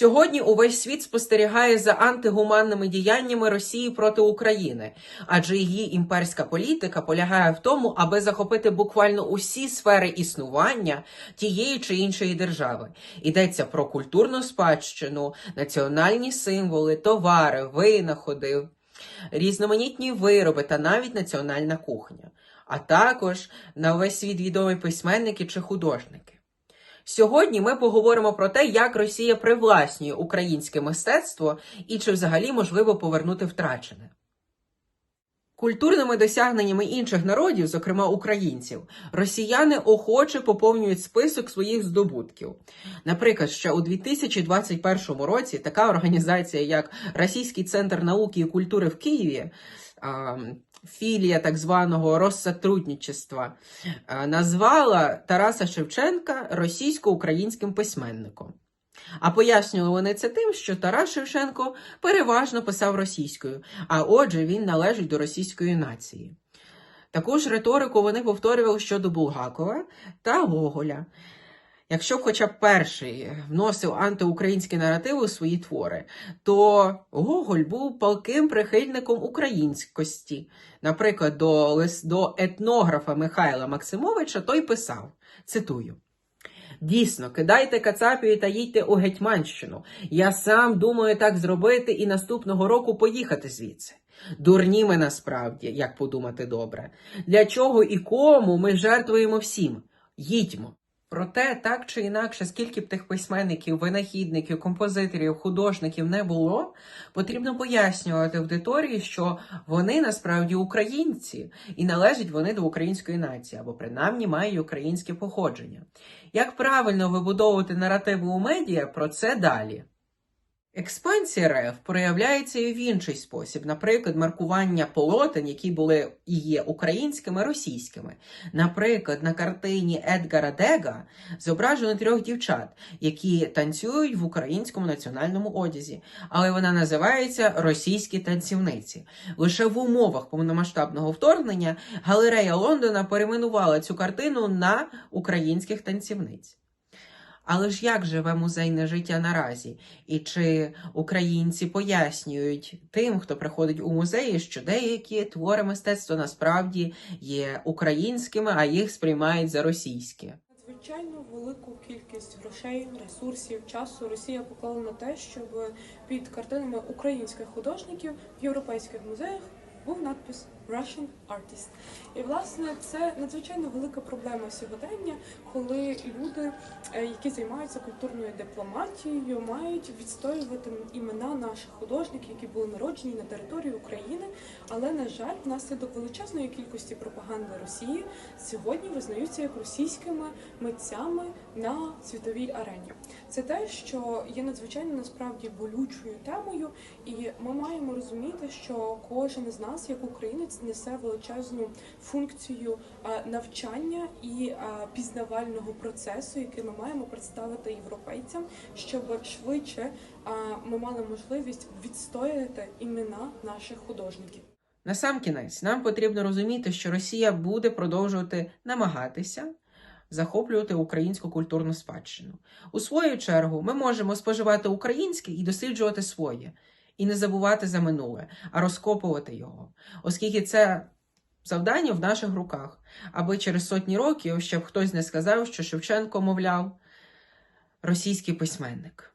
Сьогодні увесь світ спостерігає за антигуманними діяннями Росії проти України, адже її імперська політика полягає в тому, аби захопити буквально усі сфери існування тієї чи іншої держави. Йдеться про культурну спадщину, національні символи, товари, винаходи, різноманітні вироби та навіть національна кухня, а також на весь світ відомі письменники чи художники. Сьогодні ми поговоримо про те, як Росія привласнює українське мистецтво і чи взагалі можливо повернути втрачене. Культурними досягненнями інших народів, зокрема українців, росіяни охоче поповнюють список своїх здобутків. Наприклад, ще у 2021 році така організація, як Російський центр науки і культури в Києві, філія так званого розсотрудничества, назвала Тараса Шевченка російсько-українським письменником. А пояснювали вони це тим, що Тарас Шевченко переважно писав російською, а отже, він належить до російської нації. Таку ж риторику вони повторювали щодо Булгакова та Гоголя. Якщо хоча б перший вносив антиукраїнські наративи у свої твори, то Гоголь був палким прихильником українськості. Наприклад, до, до етнографа Михайла Максимовича той писав, цитую. Дійсно, кидайте Кацапію та їдьте у Гетьманщину. Я сам думаю так зробити і наступного року поїхати звідси. Дурні ми насправді, як подумати добре. Для чого і кому ми жертвуємо всім? Їдьмо. Проте, так чи інакше, скільки б тих письменників, винахідників, композиторів, художників не було, потрібно пояснювати аудиторії, що вони насправді українці і належать вони до української нації, або принаймні мають українське походження. Як правильно вибудовувати наративи у медіа, про це далі. Експансія РФ проявляється і в інший спосіб, наприклад, маркування полотен, які були і є українськими, російськими. Наприклад, на картині Едгара Дега зображено трьох дівчат, які танцюють в українському національному одязі, але вона називається Російські танцівниці. Лише в умовах повномасштабного вторгнення галерея Лондона перейменувала цю картину на українських танцівниць. Але ж як живе музейне життя наразі? І чи українці пояснюють тим, хто приходить у музеї, що деякі твори мистецтва насправді є українськими, а їх сприймають за російські? Надзвичайно велику кількість грошей, ресурсів, часу Росія поклала на те, щоб під картинами українських художників в європейських музеях був надпис Russian Artist. І власне це надзвичайно велика проблема сьогодення, коли люди, е, які займаються культурною дипломатією, мають відстоювати імена наших художників, які були народжені на території України. Але на жаль, внаслідок величезної кількості пропаганди Росії сьогодні визнаються як російськими митцями на світовій арені. Це те, що є надзвичайно насправді болючою темою, і ми маємо розуміти, що кожен з нас, як українець, несе величезну функцію е, навчання і е, пізнавального процесу, який ми маємо представити європейцям, щоб швидше е, ми мали можливість відстояти імена наших художників. Насамкінець, нам потрібно розуміти, що Росія буде продовжувати намагатися захоплювати українську культурну спадщину. У свою чергу, ми можемо споживати українське і досліджувати своє, і не забувати за минуле, а розкопувати його, оскільки це завдання в наших руках, аби через сотні років ще б хтось не сказав, що Шевченко, мовляв, російський письменник.